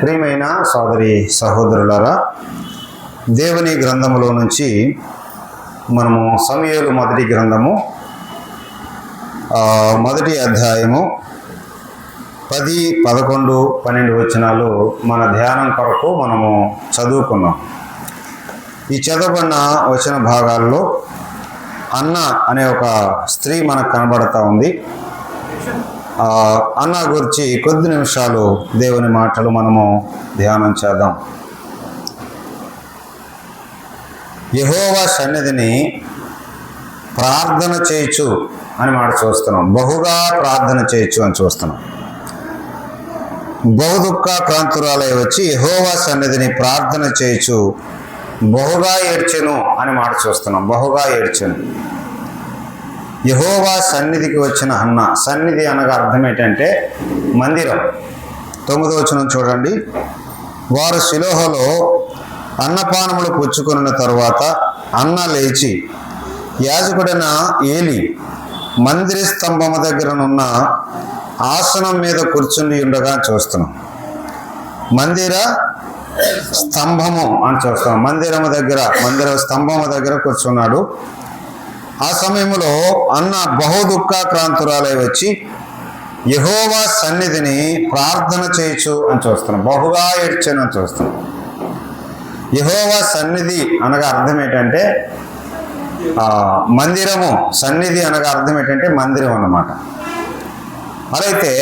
ప్రియమైన సోదరి సహోదరులారా దేవుని గ్రంథములో నుంచి మనము సమయలు మొదటి గ్రంథము మొదటి అధ్యాయము పది పదకొండు పన్నెండు వచనాలు మన ధ్యానం కొరకు మనము చదువుకున్నాం. ఈ చదవబడిన వచన భాగాల్లో అన్న అనే ఒక స్త్రీ మనకు కనబడతా ఉంది. అన్న గురించి కొద్ది నిమిషాలు దేవుని మాటలు మనము ధ్యానం చేద్దాం. యహోవా సన్నిధిని ప్రార్థన చేయొచ్చు అని మాట చూస్తున్నాం. బహుగా ప్రార్థన చేయొచ్చు అని చూస్తున్నాం. బహు దుఃఖ వచ్చి యహోవా సన్నిధిని ప్రార్థన చేయొచ్చు బహుగా ఏడ్చెను అని మాట చూస్తున్నాం. బహుగా ఏడ్చెను. యహోవా సన్నిధికి వచ్చిన అన్న సన్నిధి అనగా అర్థం ఏంటంటే మందిరం. తొమ్మిదో వచ్చిన చూడండి. వారు శిలోహలో అన్నపానములు పుచ్చుకున్న తరువాత అన్న లేచి యాజకుడైన ఏలి మందిర స్తంభము దగ్గరనున్న ఆసనం మీద కూర్చుని ఉండగా చూస్తున్నాం. మందిర స్తంభము అని చూస్తున్నాం. మందిరము దగ్గర మందిర స్తంభము దగ్గర కూర్చున్నాడు ఆ సమయంలో అన్న బహు దుఃఖాక్రాంతురాలై వచ్చి యహోవా సన్నిధిని ప్రార్థన చేయొచ్చు అని చూస్తున్నాం. బహుగా ఏడ్చాను అని చూస్తున్నాం. యహోవా సన్నిధి అనగా అర్థం ఏంటంటే మందిరము. సన్నిధి అనగా అర్థం ఏంటంటే మందిరం అన్నమాట. అలైతే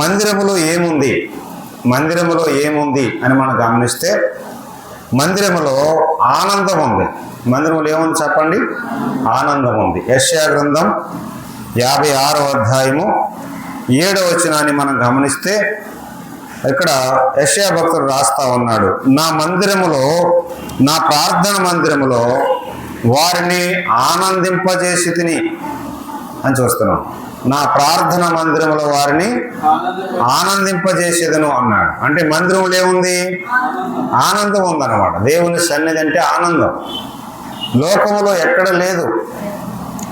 మందిరములో ఏముంది? మందిరములో ఏముంది అని మనం గమనిస్తే మందిరములో ఆనందం ఉంది. మందిరంలో ఏముంది చెప్పండి? ఆనందం ఉంది. యశ్యా గ్రంథం యాభై ఆరో అధ్యాయము ఏడో వచనాన్ని మనం గమనిస్తే ఇక్కడ యశ్యా భక్తుడు రాస్తా ఉన్నాడు. నా మందిరములో నా ప్రార్థన మందిరములో వారిని ఆనందింపజేసి తిని అని చూస్తున్నాం. నా ప్రార్థన మందిరముల వారిని ఆనందింపజేసేదను అన్నాడు. అంటే మందిరంలో ఏముంది? ఆనందం ఉందన్నమాట. దేవుని సన్నిధి అంటే ఆనందం. లోకములో ఎక్కడ లేదు.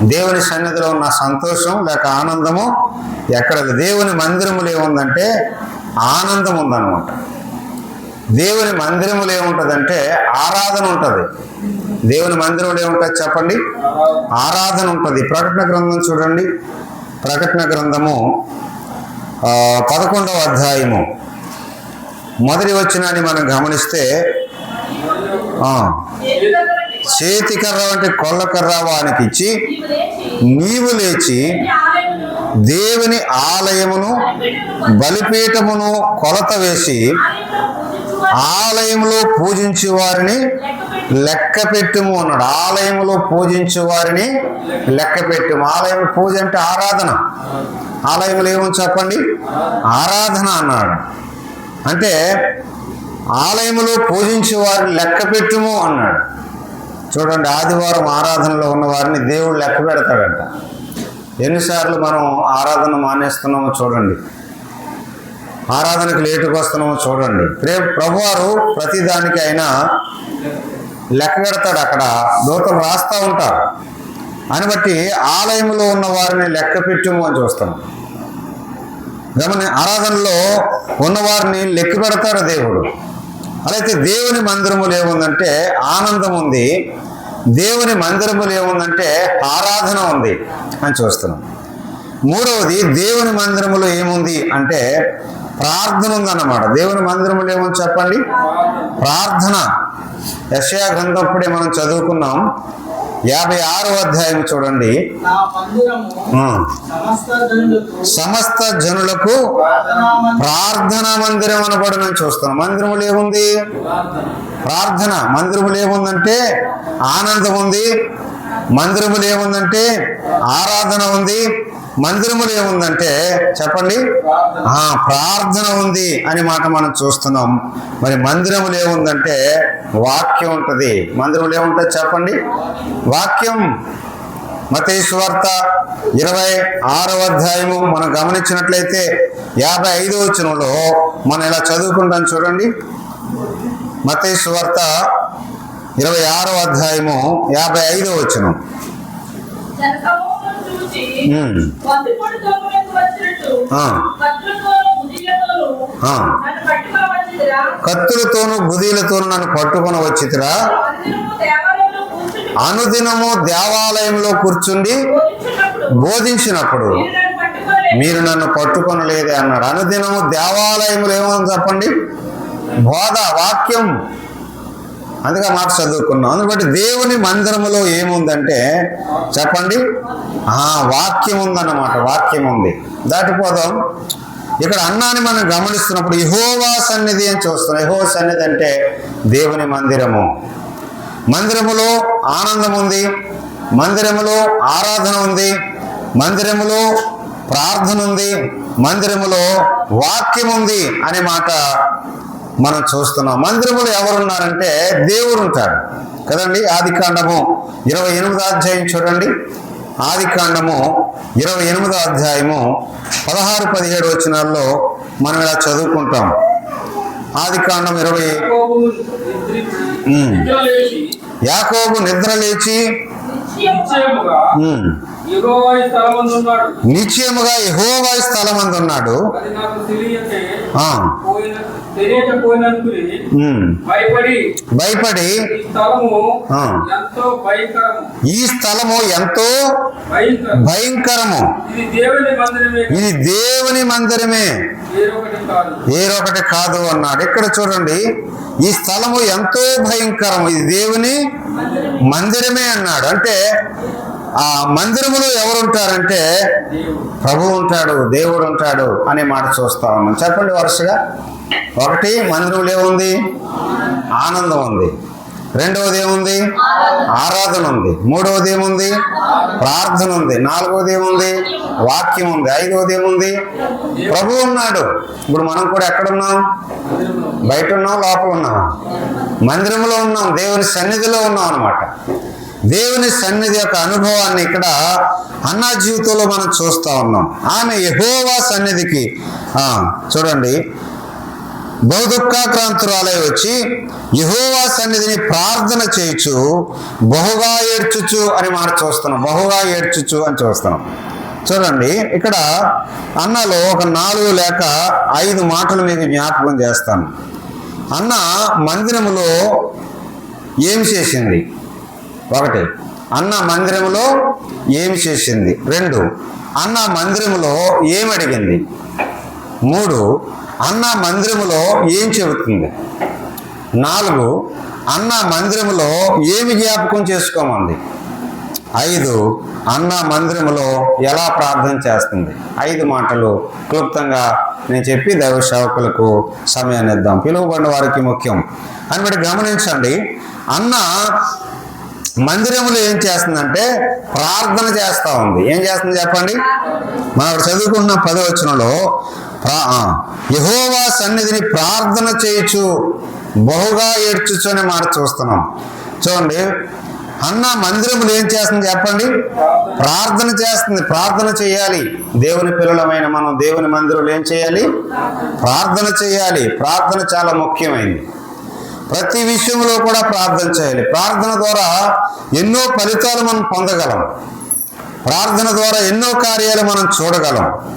దేవుని సన్నిధిలో ఉన్న సంతోషం లేక ఆనందము ఎక్కడ దేవుని మందిరములు ఏముందంటే ఆనందం ఉందన్నమాట. దేవుని మందిరములు ఏముంటుందంటే ఆరాధన ఉంటుంది. దేవుని మందిరంలో ఏముంటుంది చెప్పండి? ఆరాధన ఉంటుంది. ప్రకటన గ్రంథం చూడండి. ప్రకటన గ్రంథము పదకొండవ అధ్యాయము. మొదటి వచ్చినాన్ని మనం గమనిస్తే చేతికర్ర వంటి కొల్లకర్ర వానికి ఇచ్చి నీవు లేచి దేవుని ఆలయమును బలిపీఠమును కొలత వేసి ఆలయంలో పూజించే వారిని లెక్క పెట్టుము అన్నాడు. ఆలయంలో పూజించు వారిని లెక్క పెట్టుము. ఆలయం పూజ అంటే ఆరాధన. ఆలయంలో ఏమని చెప్పండి? ఆరాధన అన్నాడు. అంటే ఆలయంలో పూజించే వారిని లెక్క పెట్టుము అన్నాడు. చూడండి ఆదివారం ఆరాధనలో ఉన్న వారిని దేవుడు లెక్క పెడతాడంట. ఎన్నిసార్లు మనం ఆరాధన మానేస్తున్నామో చూడండి. ఆరాధనకు లేటుకు వస్తున్నామో చూడండి. ప్రే ప్రభువారు ప్రతిదానికి అయినా లెక్క కడతాడు అక్కడ. దూతలు రాస్తూ ఉంటారు అని బట్టి ఆలయంలో ఉన్న వారిని లెక్క పెట్టుము అని చూస్తున్నాం గమని ఆరాధనలో ఉన్నవారిని లెక్క పెడతారు దేవుడు. అలాగే దేవుని మందిరములు ఏముందంటే ఆనందం ఉంది. దేవుని మందిరములు ఏముందంటే ఆరాధన ఉంది అని చూస్తున్నాం. మూడవది దేవుని మందిరములో ఏముంది అంటే ప్రార్థన ఉందన్నమాట. దేవుని మందిరములు ఏముంది చెప్పండి? ప్రార్థన. యశయా గ్రంథం ఇప్పుడే మనం చదువుకున్నాం. యాభై ఆరో అధ్యాయం చూడండి. సమస్త జనులకు ప్రార్థనా మందిరం. అనబడనని చూస్తున్నాం. మందిరములు ఏముంది ప్రార్థన. ప్రార్థన మందిరములు ఏముందంటే ఆనందం ఉంది. మందిరములు ఏముందంటే ఆరాధన ఉంది. మందిరములు ఏముందంటే చెప్పండి? ప్రార్థన ఆ ప్రార్థన ఉంది అని మాట మనం చూస్తున్నాం. మరి మందిరములు ఏముందంటే వాక్యం ఉంటుంది. మందిరములు ఏముంటుంది చెప్పండి? వాక్యం. మతేశ్వార్త ఇరవై ఆరవ అధ్యాయము మనం గమనించినట్లయితే యాభై ఐదో వచనంలో మనం ఇలా చదువుకుంటాం చూడండి. మతేశ్వార్త ఇరవై ఆరవ అధ్యాయము యాభై ఐదో వచనం. కత్తులతోనూ, ముదిళ్ళతోనూ ఆ. నన్ను పట్టుకొని వచ్చితిరా అనుదినము దేవాలయంలో కూర్చుండి బోధించినప్పుడు మీరు నన్ను పట్టుకోలేదు. పట్టుకొనలేదే అన్నాడు అనుదినము దేవాలయంలో ఏమని చెప్పండి? బోధ వాక్యం. అందుకే మాట చదువుకున్నాం. అందుబట్టి దేవుని మందిరములో ఏముందంటే చెప్పండి? ఆ వాక్యం ఉందన్నమాట వాక్యం ఉంది దాటిపోదాం. ఇక్కడ అన్నాన్ని మనం గమనిస్తున్నప్పుడు యహోవా సన్నిధి అని చూస్తున్నాం. యహో సన్నిధి అంటే దేవుని మందిరము. మందిరములో ఆనందం ఉంది మందిరములో ఆరాధన ఉంది మందిరములో ప్రార్థన ఉంది మందిరములో వాక్యం ఉంది అనే మాట మనం చూస్తున్నాం. మందిరములో ఎవరున్నారంటే దేవుడు ఉంటాడు కదండి? ఆది కాండము ఇరవై ఎనిమిదో అధ్యాయం చూడండి. ఆది కాండము ఇరవై ఎనిమిదో అధ్యాయము పదహారు పదిహేడు వచనాల్లో మనం ఇలా చదువుకుంటాం. ఆది కాండం ఇరవై యాకోబు నిద్రి- లేచి నిశ్చయముగా ఉమ్, యెహోవా ఈ స్థలమందున్నాడు. నిశ్చయముగా యెహోవా స్థలమందు ఉన్నాడు భయపడి భయపడి? ఈ స్థలము. ఎంతో భయంకరము. భయంకరము. ఇది దేవుని మందిరమే వేరొకటి కాదు. అన్నాడు. ఇక్కడ చూడండి ఈ స్థలము ఎంతో భయంకరం ఇది దేవుని మందిరమే అన్నాడు. అంటే ఆ మందిరములో ఎవరు ఉంటారంటే దేవుడు. ప్రభు ఉంటాడు దేవుడు ఉంటాడు అనే మాట చూస్తా ఉన్నాం చెప్పండి వరుసగా. ఒకటి మందిరంలో ఏముంది ఆనందం ఉంది. రెండవది ఏముంది? ఆరాధన ఉంది. మూడవది ఏముంది? ప్రార్థన ఉంది. నాలుగవది ఏముంది? వాక్యం ఉంది. ఐదవది ఏముంది? ప్రభు ఉన్నాడు. ఇప్పుడు మనం కూడా ఎక్కడున్నాం? బయట ఉన్నాం లోపల ఉన్నాం మందిరంలో ఉన్నాం. దేవుని సన్నిధిలో ఉన్నాం అనమాట దేవుని సన్నిధి యొక్క అనుభవాన్ని ఇక్కడ అన్నా జీవితంలో మనం చూస్తూ ఉన్నాం. ఆమె యహోవా సన్నిధికి చూడండి. బహుదుఃఖాక్రాంతురాలై వచ్చి యహోవా సన్నిధిని ప్రార్థన చేయుచు బహుగా ఏడ్చుచు అని మాట చూస్తున్నాం. బహుగా ఏడ్చుచు అని చూస్తున్నాం. చూడండి ఇక్కడ అన్నలో ఒక నాలుగు లేక ఐదు మాటలు మీకు జ్ఞాపకం చేస్తాను. అన్న మందిరములో ఏం చేసింది? ఒకటి అన్న మందిరములో ఏమి చేసింది? రెండు అన్న మందిరములో ఏమి అడిగింది మూడు అన్న మందిరములో ఏం చెబుతుంది? నాలుగు అన్న మందిరములో ఏమి జ్ఞాపకం చేసుకోమంది? ఐదు అన్న మందిరములో ఎలా ప్రార్థన చేస్తుంది? ఐదు మాటలు క్లుప్తంగా నేను చెప్పి దైవ సేవకులకు సమయాన్ని ఇద్దాం. పిలువబడిన వారికి ముఖ్యం. అని బట్టి గమనించండి అన్న మందిరములో ఏం చేస్తుందంటే ప్రార్థన చేస్తూ ఉంది. ఏం చేస్తుంది చెప్పండి? మనం చదువుకున్న పదవచనంలో యహోవా సన్నిధిని ప్రార్థన చేయొచ్చు బహుగా ఏడ్చుచ్చు అని మాట చూస్తున్నాం. చూడండి అన్న మందిరములు ఏం చేస్తుంది చెప్పండి? ప్రార్థన చేస్తుంది ప్రార్థన చేయాలి. దేవుని పిల్లలమైన మనం దేవుని మందిరంలో ఏం చేయాలి? ప్రార్థన చేయాలి. ప్రార్థన చాలా ముఖ్యమైనది. ప్రతి విషయంలో కూడా ప్రార్థన చేయాలి. ప్రార్థన ద్వారా ఎన్నో ఫలితాలు మనం పొందగలం. ప్రార్థన ద్వారా ఎన్నో కార్యాలు మనం చూడగలం.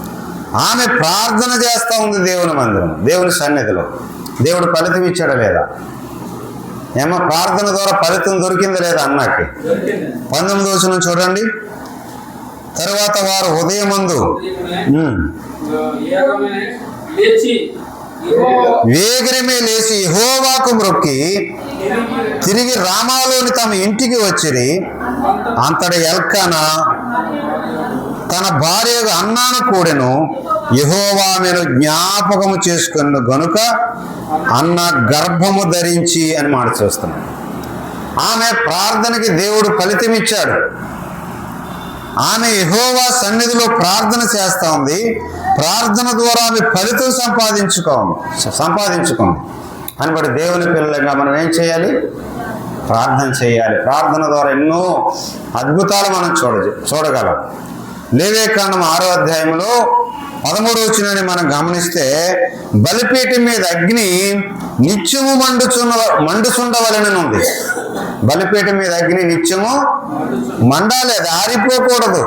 ఆమె ప్రార్థన చేస్తూ ఉంది దేవుని మందిరం దేవుని సన్నిధిలో. దేవుడు ఫలితం ఇచ్చాడా లేదా? ఏమో ప్రార్థన ద్వారా ఫలితం దొరికిందా లేదా అన్నకి? పంతొమ్మిది వచ్చిన చూడండి. తర్వాత వారు ఉదయం ముందు వేగరమే లేచి హోవాకు మ్రొక్కి తిరిగి రామాలోని తమ ఇంటికి వచ్చిరి. అంతటి ఎల్కాన తన భార్య అన్నాను కూడెను యహోవామెను జ్ఞాపకము చేసుకున్న గనుక అన్న గర్భము ధరించి అని మాట చూస్తున్నాం ఆమె ప్రార్థనకి దేవుడు ఫలితం ఇచ్చాడు. ఆమె యహోవా సన్నిధిలో ప్రార్థన చేస్తూ ఉంది. ప్రార్థన ద్వారా ఆమె ఫలితం సంపాదించుకోము సంపాదించుకోము అనబడి దేవుని పిల్లలుగా మనం ఏం చేయాలి? ప్రార్థన చేయాలి. ప్రార్థన ద్వారా ఎన్నో అద్భుతాలు మనం చూడ చూడగలం. లేవేకాండం ఆరో అధ్యాయంలో పదమూడు వచ్చినని మనం గమనిస్తే బలిపీఠం మీద అగ్ని నిత్యము మండుచున్న మండుచుండవలనని ఉంది బలిపీఠం మీద అగ్ని నిత్యము మండాలి అది ఆరిపోకూడదు.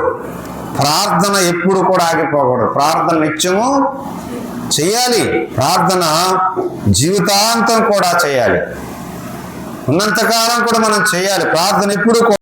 ప్రార్థన ఎప్పుడు కూడా ఆగిపోకూడదు. ప్రార్థన నిత్యము చేయాలి. ప్రార్థన జీవితాంతం కూడా చేయాలి. ఉన్నంతకాలం కూడా మనం చేయాలి. ప్రార్థన ఎప్పుడు